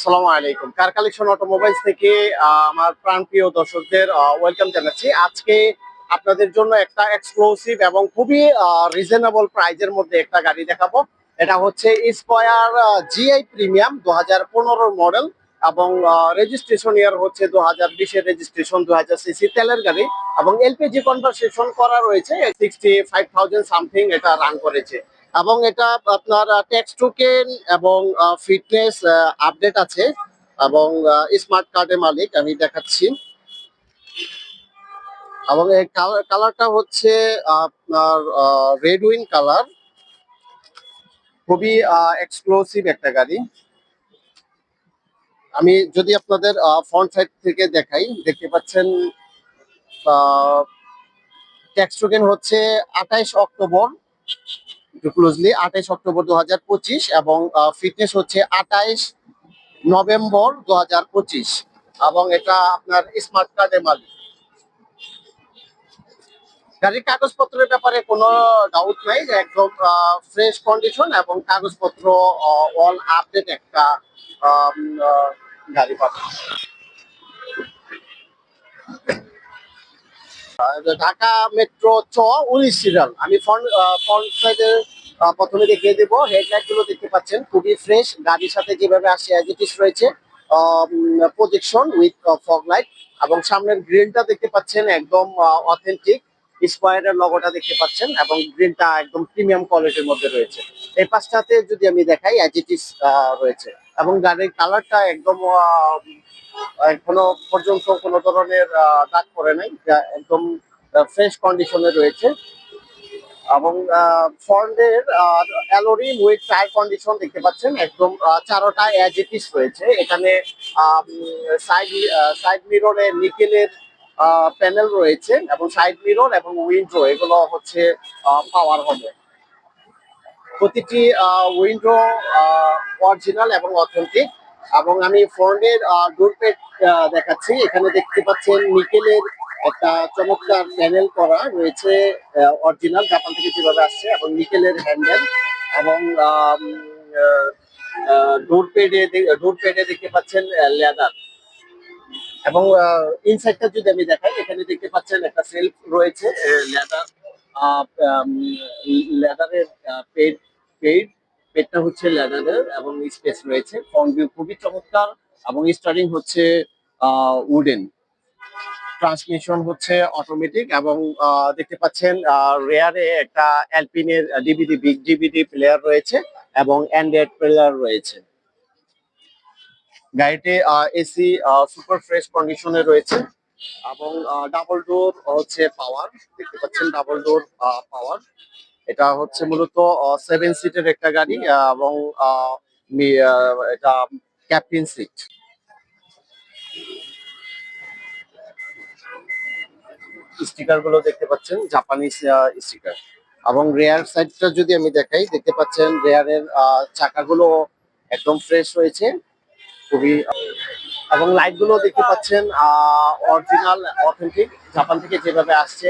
আসসালামু আলাইকুম। কার collection automobiles থেকে আমার প্রাণপ্রিয় দর্শকদের ওয়েলকাম জানাচ্ছি। আজকে আপনাদের জন্য একটা এক্সক্লুসিভ এবং খুবই রিজনেবল প্রাইজের মধ্যে একটা গাড়ি দেখাবো। এটা হচ্ছে স্কয়ার জিআই প্রিমিয়াম দু হাজার মডেল এবং রেজিস্ট্রেশন ইয়ার হচ্ছে দু হাজার বিশের রেজিস্ট্রেশন দু হাজার সিসি তেলের গাড়ি এবং এলপিজি কনভার্সেশন করা রয়েছে সিক্সটি ফাইভ থাউজেন্ড সামথিং এটা রান করেছে। এবং এটা আপনার টেক্সট টোকেন এবং ফিটনেস আপডেট আছে এবং স্মার্ট কার্ডের মালিক, আমি দেখাচ্ছি। এবং এই কালারটা হচ্ছে আপনার রেড উইন কালার খুবই এক্সক্লুসিভ একটা গাড়ি। আমি যদি আপনাদের ফ্রন্ট সাইড থেকে দেখাই, দেখতে পাচ্ছেন ট্যাক্স টোকেন হচ্ছে আঠাইশ অক্টোবর। ক্লোজলি আঠাইশ অক্টোবর দু হাজার পঁচিশ এবং ফিটনেস হচ্ছে আঠাইশ নভেম্বর দু হাজার পঁচিশ এবং এটা আপনার স্মার্ট কার্ডের মালিক গাড়ির কাগজপত্রের ব্যাপারে কোনো ডাউট নাই যে একদম ফ্রেশ কন্ডিশন এবং কাগজপত্র অল আপডেট একটা গাড়ি পাবেন। ঢাকা মেট্রো চ উনিশ সিরিয়াল। আমি ফ্রন্ট ফ্রন্ট সাইডে প্রথমে দেখিয়ে দেবো। হেডলাইটগুলো দেখতে পাচ্ছেন, খুবই ফ্রেশ গাড়ির সাথে যেভাবে আসে অ্যাজিটিস রয়েছে প্রজেকশন উইথ ফগ লাইট এবং সামনের গ্রিলটা দেখতে পাচ্ছেন, একদম অথেন্টিক স্কোয়ারের লগোটা দেখতে পাচ্ছেন এবং গ্রিলটা একদম প্রিমিয়াম কোয়ালিটির মধ্যে রয়েছে। এই পাঁচটাতে যদি আমি দেখাই অ্যাজিটিস রয়েছে। এবং গাড়ির কালারটা একদম এখনও পর্যন্ত কোনো ধরনের দাগ পড়ে নাই। একদম ফ্রেশ কন্ডিশনে রয়েছে। এবং ফ্রন্টের অ্যালোরিম উইথ টায়ার কন্ডিশন দেখতে পাচ্ছেন। একদম চারোটা অ্যাজিটিস রয়েছে। এখানে সাইড সাইড মিররে নিকেলের প্যানেল রয়েছে এবং সাইড মিরর এবং উইন্ডো এগুলো হচ্ছে পাওয়ার হবে। প্রতিটি উইন্ডো অরিজিনাল এবং অথেন্টিক এবং আমি ফ্রন্টের ডোর পেট দেখাচ্ছি। এখানে দেখতে পাচ্ছেন নিকেলের একটা চমৎকার প্যানেল করা রয়েছে অরিজিনাল জাপান থেকে যেভাবে আসছে, এবং নিকেলের হ্যান্ডেল এবং ডোর পেডে ডোর পেডে দেখতে পাচ্ছেন লেদার এবং ইনসাইডটা যদি আমি দেখাই, এখানে দেখতে পাচ্ছেন একটা সেলফ রয়েছে লেদার লেদারের পেড পেড পেডটা হচ্ছে লেদারের এবং স্পেস রয়েছে। ফ্রন্ট ভিউ খুবই চমৎকার এবং স্টারিং হচ্ছে উডেন ট্রান্সমিশন হচ্ছে অটোমেটিক এবং দেখতে পাচ্ছেন রেয়ারে একটা অ্যালপিনের ডিভিডি বিগ ডিভিডি প্লেয়ার রয়েছে এবং অ্যান্ড্রয়েড প্লেয়ার রয়েছে। গাড়িতে এসি সুপার ফ্রেশ কন্ডিশনে রয়েছে এবং ডাবল ডোর হচ্ছে পাওয়ার। দেখতে পাচ্ছেন ডাবল ডোর পাওয়ার। এটা হচ্ছে মূলত সেভেন সিটের একটা গাড়ি এবং এটা ক্যাপ্টেন সিট স্টিকারগুলো দেখতে পাচ্ছেন জাপানিজ স্টিকার। এবং রেয়ার সাইডটা যদি আমি দেখাই, দেখতে পাচ্ছেন রেয়ারের চাকাগুলো একদম ফ্রেশ রয়েছে। খুবই এবং লাইটগুলো দেখতে পাচ্ছেন অরিজিনাল অথেন্টিক জাপান থেকে যেভাবে আসছে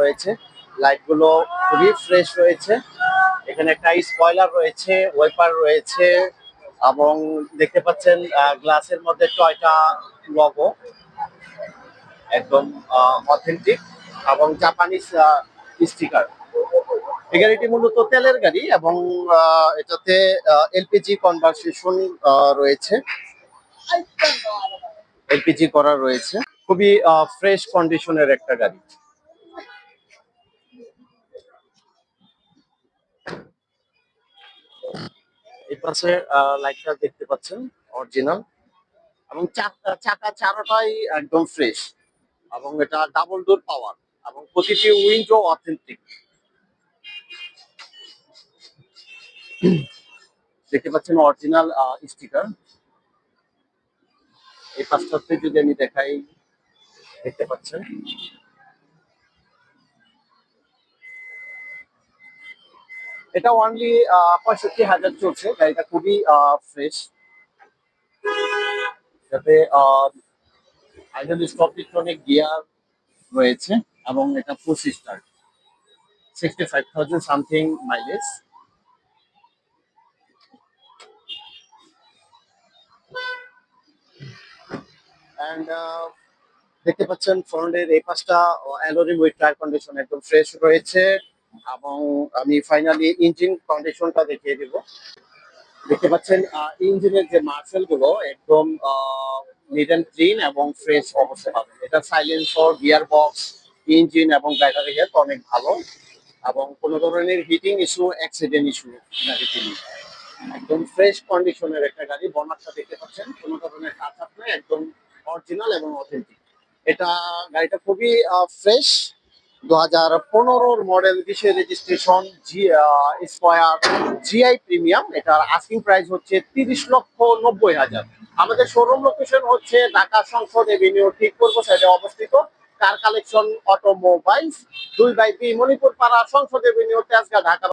রয়েছে লাইটগুলো খুবই ফ্রেশ রয়েছে। এখানে একটা স্পয়লার রয়েছে ওয়েপার রয়েছে, এবং দেখতে পাচ্ছেন গ্লাসের মধ্যে টয়টা লগো একদম অথেন্টিক এবং জাপানিজ স্টিকার এই গাড়িটি মূলত তেলের গাড়ি এবং এটাতে এলপিজি কনভার্সেশন রয়েছে। এলপিজি করা রয়েছে। খুবই ফ্রেশ কন্ডিশনের একটা গাড়ি। এই পাশে লাইটটা দেখতে পাচ্ছেন অরিজিনাল এবং চাকা চারোটাই একদম ফ্রেশ এবং এটা ডাবল ডোর পাওয়ার এবং প্রতিটি উইন্ডো অথেন্টিক দেখতে পাচ্ছেন অরিজিনাল স্টিকার এই পাঁচটাতে যদি আমি দেখাই, দেখতে পাচ্ছেন? এটা অনলি পঁয়ষট্টি হাজার চলছে। গাড়িটা খুবই ফ্রেশ যাতে আইডল স্টপ ইলেকট্রনিক গিয়ার রয়েছে এবং এটা পঁচিশ star sixty five thousand something mileage and দেখতে পাচ্ছেন ফ্রন্টের এই পাশটা alloy rim with tyre condition একদম ফ্রেশ রয়েছে। এবং আমি ফাইনালি ইঞ্জিন কন্ডিশনটা দেখিয়ে দিব। দেখতে পাচ্ছেন ইঞ্জিনের যে মার্সেলগুলো, একদম নিট অ্যান্ড ক্লিন এবং ফ্রেশ অবস্থায় পাবেন। এটা সাইলেন্সর গিয়ার বক্স ইঞ্জিন এবং ব্যাটারি হেলথ অনেক ভালো। এবং কোনো ধরনের হিটিং ইস্যু অ্যাক্সিডেন্ট ইস্যু গাড়িতে নেই একদম ফ্রেশ কন্ডিশনের একটা গাড়ি, বনারটা দেখতে পাচ্ছেন, কোনো ধরনের কাজ নেই, একদম অরিজিনাল এবং অথেন্টিক এটা গাড়িটা খুবই ফ্রেশ দু হাজার পনেরোর মডেল কিসের registration G square GI premium এটার আস্কিং প্রাইস হচ্ছে তিরিশ লক্ষ নব্বই হাজার। আমাদের শোরুম লোকেশন হচ্ছে ঢাকা সংসদ এভিনিউ ঠিক পূর্ব সাইডে অবস্থিত। কার কালেকশন অটোমোবাইলস দুই by B Manipur Para Sangsad avenue Tejgaon Dhaka.